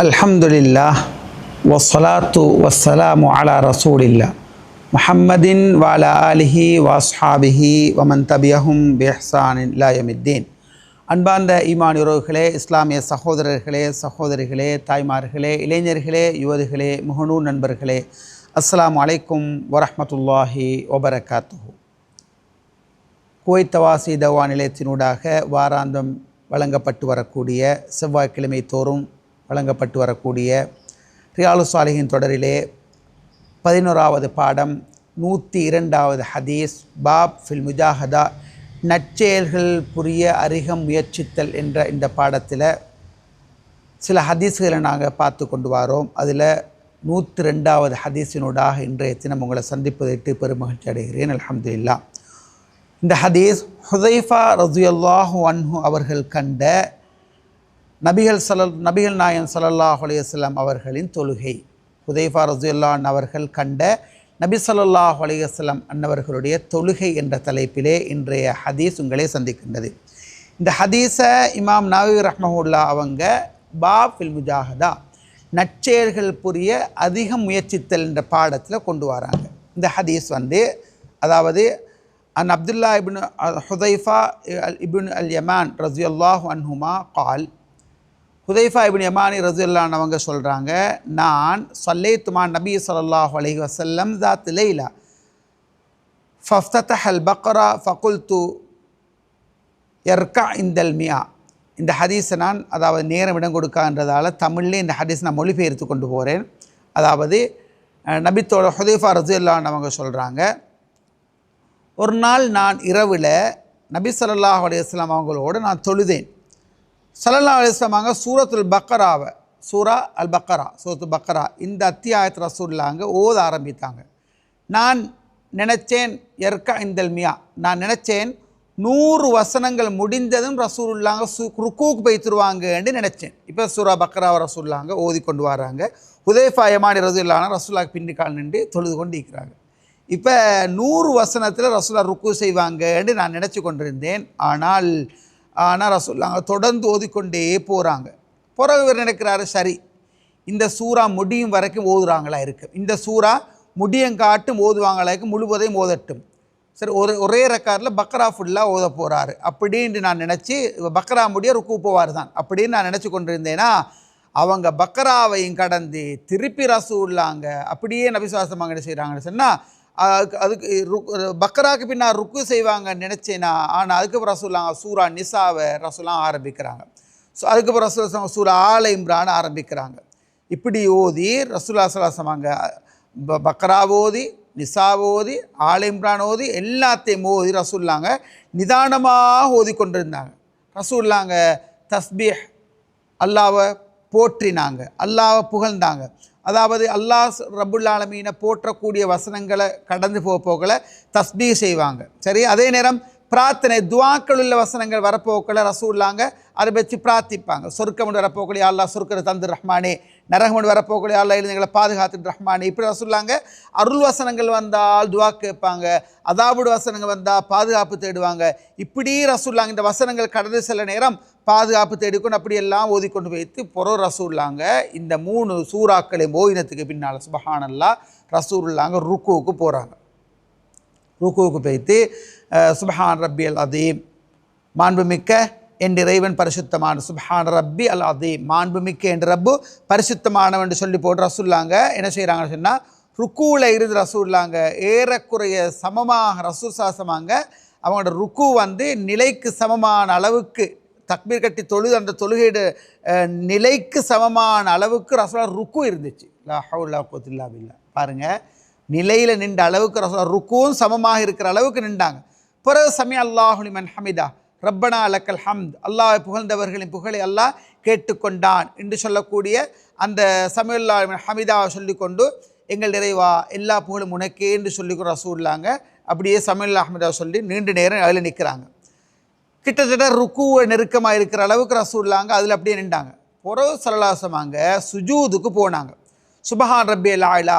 அல்ஹம்துலில்லா வசலாத்து வசலாமு அலா ரசூலில்லா முஹம்மதின் வாலா அலிஹி வாஸ்ஹாபிஹி வமன் தபியஹும் பெஹ்சானின் லாயமித்தீன் அன்பார்ந்த ஈமான் உறவுகளே இஸ்லாமிய சகோதரர்களே சகோதரிகளே தாய்மார்களே இளைஞர்களே யுவதிகளே முகநூல் நண்பர்களே அஸ்லாம் அலைக்கும் வரஹமத்துல்லாஹி வபரகாத்துஹு. குவைத்தவாசி தவா நிலையத்தினூடாக வாராந்தம் வழங்கப்பட்டு வரக்கூடிய செவ்வாய்க்கிழமை தோறும் வழங்கப்பட்டு வரக்கூடிய ரியாலு சாலிகின் தொடரிலே பதினோராவது பாடம் நூற்றி இரண்டாவது ஹதீஸ் பாப் ஃபில் முஜாஹதா நற்செயல்கள் புரிய அறிகம் முயற்சித்தல் என்ற இந்த பாடத்தில் சில ஹதீஸுகளை நாங்கள் பார்த்து கொண்டு வரோம். அதில் நூற்றி ரெண்டாவது ஹதீஸினூடாக இன்றைய தினம் உங்களை சந்திப்பதற்கு பெருமகிழ்ச்சி அடைகிறேன். அல்ஹம்துலில்லா. இந்த ஹதீஸ் ஹுதைஃபா ரஜுயல்லாஹு அன்ஹு அவர்கள் கண்ட நபிகள் சலல் நபிகள் நாயன் சல்லாஹ் அலைஹி அவர்களின் தொழுகை. ஹுதைஃபா ரசூல்லான் அவர்கள் கண்ட நபி சொல்லாஹ் அலைஹி அன்னவர்களுடைய தொழுகை என்ற தலைப்பிலே இன்றைய ஹதீஸ் உங்களை சந்திக்கின்றது. இந்த ஹதீஸை இமாம் நவவி ரஹ்மஹுல்லா அவங்க பா ஃபில் முஜாஹதா நற்செயல்கள் புரிய அதிக முயற்சித்தல் என்ற பாடத்தில் கொண்டு வராங்க. இந்த ஹதீஸ் வந்து அதாவது an Abdullah ibn Hudhayfa ibn al Yaman ரசியுல்லாஹ் அன்ஹுமா கால் ஹுதைஃபா இபின் யமானி ரசுல்லான் அவங்க சொல்கிறாங்க நான் சல்லேத்துமா நபி சொல்லாஹ் அலஹி வசல்லம் ஜாத் லைலா. ஃபஃப்தத் ஹல் பக்ரா ஃபகுல் து எர்கா இந்தல் மியா. இந்த ஹதீஸை நான் அதாவது நேரம் இடம் கொடுக்கான்றதால் தமிழ்லேயே இந்த ஹதீஸ் நான் மொழிபெயர்த்து கொண்டு போகிறேன் அதாவது நபித்தோட ஹுதைஃபா ரசுல்லான் அவங்க சொல்கிறாங்க ஒரு நாள் நான் இரவில் நபி சொல்லாஹ் அலையம் அவங்களோடு நான் தொழுதேன். சல்லல்லா அலிஸ்லாமாங்க சூரத்துல் பக்கராவை சூரா அல் பக்கரா சூரத்து பக்கரா. இந்த அத்தியாயத்து ரசூல்லாங்க ஓத ஆரம்பித்தாங்க. நான் நினச்சேன் எர்கா இந்தல் மியா. நான் நினச்சேன் நூறு வசனங்கள் முடிந்ததும் ரசூலுல்லாங்க சு ருக்கூக்கு போய்த்துருவாங்கன்னு நினச்சேன். இப்போ சூரா பக்கராவை ரசூல்லாங்க ஓதி கொண்டு வராங்க. உதயஃபா யமானி ரசூல்லான ரசூல்லாக்கு பின்னிக்கால் நின்று தொழுது கொண்டு இருக்கிறாங்க இப்போ நூறு வசனத்தில் ரசூலா ருக்கு செய்வாங்கன்னு நான் நினச்சி கொண்டிருந்தேன். ஆனால் ஆனால் ரசூல்லாங்க தொடர்ந்து ஓதிக்கொண்டே போகிறாங்க பிறகு இவர் நினைக்கிறாரு சரி இந்த சூறா முடியும் வரைக்கும் ஓதுறாங்களா இருக்குது இந்த சூறா முடியங்காட்டும் ஓதுவாங்களா இருக்கும் முழுவதையும் ஓதட்டும். சரி ஒரு ஒரே ரெக்கார்டில் பக்ரா ஃபுல்லாக ஓத போகிறாரு அப்படின்னு நான் நினச்சி பக்ரா முடிய ருக்கு போவார் தான். அப்படின்னு நான் நினச்சி கொண்டிருந்தேன்னா அவங்க பக்ராவையும் கடந்து திருப்பி ரசூல்லாங்க அப்படியே நபிசுவாசமாக என்ன செய்கிறாங்கன்னு சொன்னால் அதுக்கு அதுக்கு ருக்கு பக்ராக்கு பின்னால் ருக்கு செய்வாங்கன்னு நினச்சேனா ஆனால் அதுக்கப்புறம் ரசூல்லாங்க சூரா நிசாவை ரசூலாம் ஆரம்பிக்கிறாங்க. ஸோ அதுக்கப்புறம் ரசூல் சூரா ஆல இம்ரான் ஆரம்பிக்கிறாங்க. இப்படி ஓதி ரசூல்லா சலாசமாங்க பக்ரா ஓதி நிசா ஓதி ஆல இம்ரான் ஓதி எல்லாத்தையும் ஓதி ரசூல்லாங்க நிதானமாக ஓதி கொண்டிருந்தாங்க ரசூல்லாங்க தஸ்பீஹ் அல்லாவை போற்றினாங்க அல்லாவை புகழ்ந்தாங்க. அதாவது அல்லாஹ் ரபுல்லாலமீனை போற்றக்கூடிய வசனங்களை கடந்து போக போகல தஸ்பீ செய்வாங்க. சரி அதே நேரம் பிரார்த்தனை துவாக்கள் உள்ள வசனங்கள் வரப்போக்களை ரசூல்லாங்க அதை வச்சு பிரார்த்திப்பாங்க. சொர்க்கம் வரப்போக்களே அல்லா சொர்க்கரை தந்து ரஹ்மானே. நரகமன் வரப்போக்களே அல்லா எங்களை பாதுகாத்து ரஹ்மான். இப்படி சொல்லாங்க. அருள் வசனங்கள் வந்தால் துவா கேட்பாங்க. அதாவது வசனங்கள் வந்தால் பாதுகாப்பு தேடுவாங்க. இப்படி ரசூல்லாங்க இந்த வசனங்கள் கடந்து சில நேரம் பாதுகாப்பு தேடிக்கொண்டு அப்படியெல்லாம் ஓதிக்கொண்டு வைத்து பொற ரசூல்லாங்க இந்த மூணு சூறாக்களை ஓயினத்துக்கு பின்னால் சுபஹானல்லா ரசூல்லாங்க ருக்குவுக்கு போகிறாங்க ருக்குவுக்கு போய்த்து சுபஹான் ரப்பி அல் அதீம். மாண்புமிக்க என் இறைவன் பரிசுத்தமான. சுபஹான் ரப்பி அல் அதீம் மாண்புமிக்க என் ரப்பு பரிசுத்தமானவன் என்று சொல்லி போட்டு ரசூல்லாங்க என்ன செய்கிறாங்கன்னு சொன்னால் ருக்குவில் இருந்து ரசூல்லாங்க ஏறக்குறைய சமமாக ரசூல் சாசமாங்க அவங்களோட ருக்கு வந்து நிலைக்கு சமமான அளவுக்கு தக்பீர் கட்டி தொழுது அந்த தொழுகையோட நிலைக்கு சமமான அளவுக்கு ரசோலா ருக்கு இருந்துச்சு. லா ஹவுல்லா கோத்தில்லா பில்லா. பாருங்கள் நிலையில் நின்ற அளவுக்கு ரசோலா ருக்குவும் சமமாக இருக்கிற அளவுக்கு நின்றாங்க. பிறகு சமய அல்லாஹுலிமன் ஹமிதா. ரப்பனா அலக்கல் ஹம்த். அல்லாஹ் புகழ்ந்தவர்களின் புகழை அல்லாஹ் கேட்டுக்கொண்டான் என்று சொல்லக்கூடிய அந்த சமியுல்லா ஹமிதாவை சொல்லிக்கொண்டு எங்கள் நிறைவா எல்லா புகழும் உனக்கே என்று சொல்லி ரசூல்லாங்க அப்படியே சமையல்லா ஹமிதா சொல்லி நீண்ட நேரம் அதில் நிற்கிறாங்க கிட்டத்தட்ட ருக்குவை நெருக்கமாக இருக்கிற அளவுக்கு ரசூல்லாங்க அதில் அப்படியே நின்றாங்க. புறவு சரலாசமாங்க சுஜூதுக்கு போனாங்க. சுபஹான் ரப்பியல் ஆலா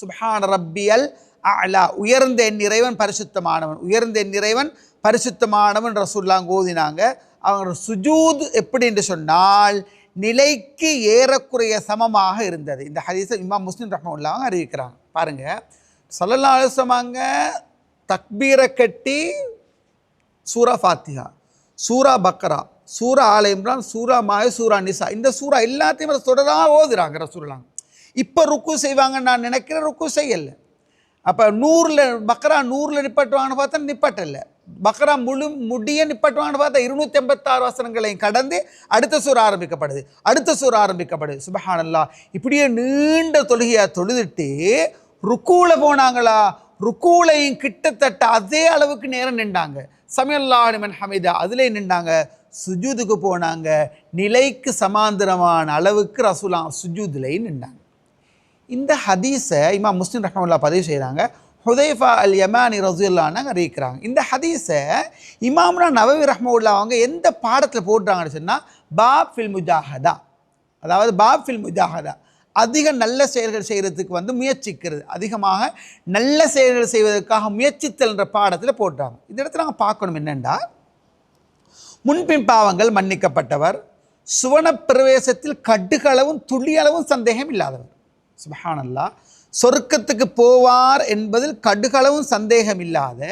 சுபஹான் ரப்பியல் ஆலா உயர்ந்த என் இறைவன் பரிசுத்தமானவன். உயர்ந்த என் இறைவன் பரிசுத்தமானவன் ரசூல்லாங்க ஓதினாங்க. அவங்க சுஜூத் எப்படி என்று சொன்னால் நிலைக்கு ஏறக்குறைய சமமாக இருந்தது. இந்த ஹதீஸை இமாம் முஸ்லீம் ரஹ்மவுல்லாவும் அறிவிக்கிறாங்க. பாருங்கள் சல்லல்லா அலுவலமாங்க தக்பீரை கட்டி சூரா ஃபாத்திஹா சூரா பக்ரா சூரா ஆலயம்ரான் சூரா மாய சூரா நிசா. இந்த சூரா எல்லாத்தையும் தொடராக ஓதுறாங்க ரசூலாங்க இப்போ ருக்கு செய்வாங்கன்னு நான் நினைக்கிறேன் ருக்கு செய்யலை. அப்போ நூறில் பக்ரா நூறில் நிப்பாட்டுவாங்கன்னு பார்த்தா நிப்பாட்டலை. பக்ரா முழு முடிய நிப்பாட்டுவாங்கன்னு பார்த்தா இருநூத்தி எண்பத்தாறு வசனங்களையும் கடந்து அடுத்த சூர் ஆரம்பிக்கப்படுது. அடுத்த சூர் ஆரம்பிக்கப்படுது. சுபஹானல்லா. இப்படியே நீண்ட தொழுகையாக தொழுதுட்டு ருக்கூல போனாங்களா? ருக்கூலையும் கிட்டத்தட்ட அதே அளவுக்கு நேரம் நின்றாங்க. சமையல்லாஹிமன் ஹமீதா அதிலே நின்றாங்க. சுஜூதுக்கு போனாங்க. நிலைக்கு சமாந்தரமான அளவுக்கு ரசூலா சுஜூதுலையும் நின்றாங்க. இந்த ஹதீஸை இமாம் முஸ்லிம் ரஹமுல்லா பதிவு செய்கிறாங்க ஹுதைஃபா அல் யமானி ரசூல்லான்னு அறிவிக்கிறாங்க. இந்த ஹதீஸை இமாம்னா நவவி ரஹ்மவுல்லா அவங்க எந்த பாடத்தில் போடுறாங்கன்னு சொன்னால் பாப் ஃபில் முஜாஹதா. அதாவது பாப் ஃபில் முஜாஹதா. அதிக நல்ல செயல்கள் செய்கிறதுக்கு வந்து முயற்சிக்கிறது. அதிகமாக நல்ல செயல்கள் செய்வதற்காக முயற்சித்தல் என்ற பாடத்தில் போடுறாங்க. இந்த இடத்துல நாங்கள் பார்க்கணும் என்னென்னா முன்பின் பாவங்கள் மன்னிக்கப்பட்டவர் சுவன பிரவேசத்தில் கடுகளவும் துளியளவும் சந்தேகம் இல்லாதவர். சுபஹானல்லா சொர்க்கத்துக்கு போவார் என்பதில் கடுகளவும் சந்தேகம் இல்லாத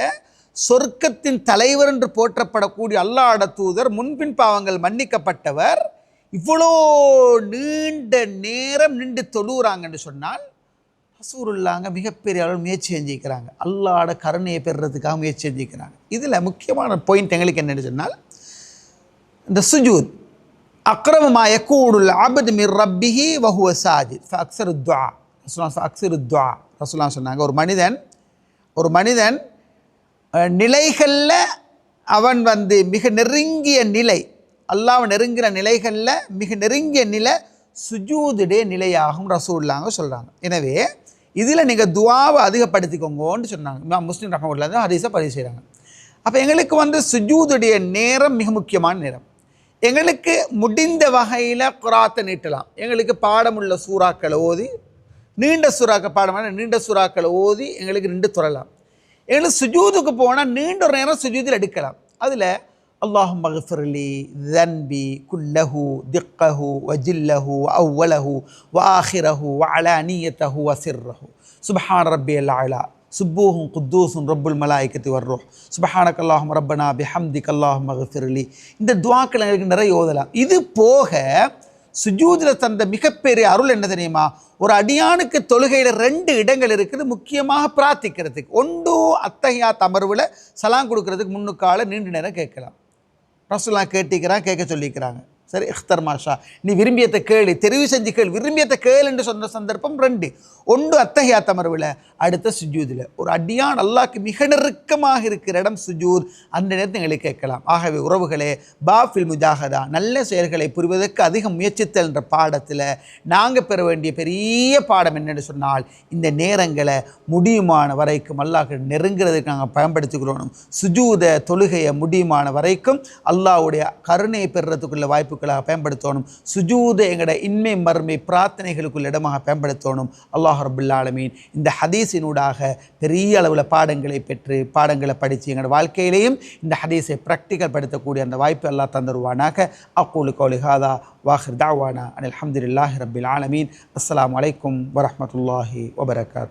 சொர்க்கத்தின் தலைவர் என்று போற்றப்படக்கூடிய அல்லாட தூதர் முன்பின் பாவங்கள் மன்னிக்கப்பட்டவர் இவ்வளோ நீண்ட நேரம் நின்று தொழுகிறாங்கன்னு சொன்னால் ரசூருல்லாங்க மிகப்பெரிய அளவு முயற்சி செஞ்சுக்கிறாங்க அல்லாட கருணையை பெறுறதுக்காக முயற்சி செஞ்சுக்கிறாங்க இதில் முக்கியமான பாயிண்ட் எங்களுக்கு என்னன்னு சொன்னால் இந்த சுஜூத் அக்ரமமா யக்கூடுல் அபத் மிர் ரப்பிஹி வஹுவ சாஜித் ஃபக்ஸரு துவா ரசூலா அக்சிரு துவா ரசுல்லா சொன்னாங்க ஒரு மனிதன் ஒரு மனிதன் நிலைகளில் அவன் வந்து மிக நெருங்கிய நிலை அல்லாஹ் நெருங்கிற நிலைகளில் மிக நெருங்கிய நிலை சுஜூதுடைய நிலையாகும் ரசூல்லாங்க சொல்கிறாங்க எனவே இதில் நீங்கள் துவாவை அதிகப்படுத்திக்கோங்கன்னு சொன்னாங்க. முஸ்லீம் ரஹமுல்லா தான் ஹரிசை பதிவு செய்கிறாங்க அப்போ எங்களுக்கு வந்து சுஜூதுடைய நேரம் மிக முக்கியமான நேரம். எங்களுக்கு முடிந்த வகையில் குராத்தை நீட்டலாம். எங்களுக்கு பாடமுள்ள சூறாக்களை ஓதி நீண்ட சுறாக்க பாடமான நீண்ட சுறாக்களை ஓதி எங்களுக்கு நின்று துறலாம். எங்களுக்கு சுஜூதுக்கு போனால் நீண்ட ஒரு நேரம் சுஜூதில் எடுக்கலாம். அதில் அல்லாஹு மகஃபிர்லி தன்பி குல்லஹு திக்கஹு வஜில்லஹு அவ்வலஹு வாஹிரஹு வஅலானியத்தஹு வசிர்ரஹு. சுபஹான் ரப்பி அலா. சுப்பூஹும் குத்தூசும் ரப்புல் மலாய்க்கத்தி வர்றோம் சுபஹானக் அல்லாஹும் ரப்பனா பிஹம்திக் அல்லாஹும் மகஃபிர்லி இந்த துவாக்கள் எங்களுக்கு நிறைய ஓதலாம். இது போக சுஜூதில் தந்த மிகப்பெரிய அருள் என்ன தெரியுமா? ஒரு அடியானுக்கு தொழுகையில் ரெண்டு இடங்கள் இருக்குது முக்கியமாக பிரார்த்திக்கிறதுக்கு. ஒன்று அத்தகையா தமர்வில் சலாம் கொடுக்கறதுக்கு முன்னுக்கால நீண்ட நேரம் கேட்கலாம். ரசூல்லா கேட்டிக்கிறான் கேட்க சொல்லிக்கிறாங்க சரி இஃப்தர் மாஷா. நீ விரும்பியத்தை கேளு தெரிவு செஞ்சு கேள். விரும்பியத்தை கேள் என்று சொன்ன சந்தர்ப்பம் ரெண்டு. ஒன்று அத்தகையா தமர்வில் அடுத்த சுஜூதில். ஒரு அடியான் அல்லாக்கு மிக நெருக்கமாக இருக்கிற இடம் சுஜூத். அந்த நேரத்தை எங்களை கேட்கலாம். ஆகவே உறவுகளே பாஃபில் முஜாகதா நல்ல செயல்களை புரிவதற்கு அதிகம் முயற்சித்தல் என்ற பாடத்தில் நாங்கள் பெற வேண்டிய பெரிய பாடம் என்னென்னு சொன்னால் இந்த நேரங்களை முடியுமான வரைக்கும் அல்லாஹ் நெருங்கிறதுக்கு நாங்கள் பயன்படுத்திக்கிறோம். சுஜூத தொழுகையை முடியுமான வரைக்கும் அல்லாஹ்வுடைய கருணையை பெறுறதுக்குள்ள வாய்ப்பு வாய்ப்புகளாக பயன்படுத்தணும். சுஜூத எங்களோட இன்மை மறுமை பிரார்த்தனைகளுக்குள்ள இடமாக பயன்படுத்தணும். அல்லாஹ் ரபுல்லா ஆலமீன் இந்த ஹதீஸினூடாக பெரிய அளவில் பாடங்களை பெற்று பாடங்களை படித்து எங்களோட வாழ்க்கையிலையும் இந்த ஹதீஸை ப்ராக்டிக்கல் படுத்தக்கூடிய அந்த வாய்ப்பு எல்லாம் தந்துருவானாக. அக்கூலு கௌலிஹாதா வாஹிர் தாவானா அனில் அஹமதுல்லாஹி ரபில் ஆலமீன். அஸ்லாம் வலைக்கம் வரமத்துல்லாஹி வபரகாத்.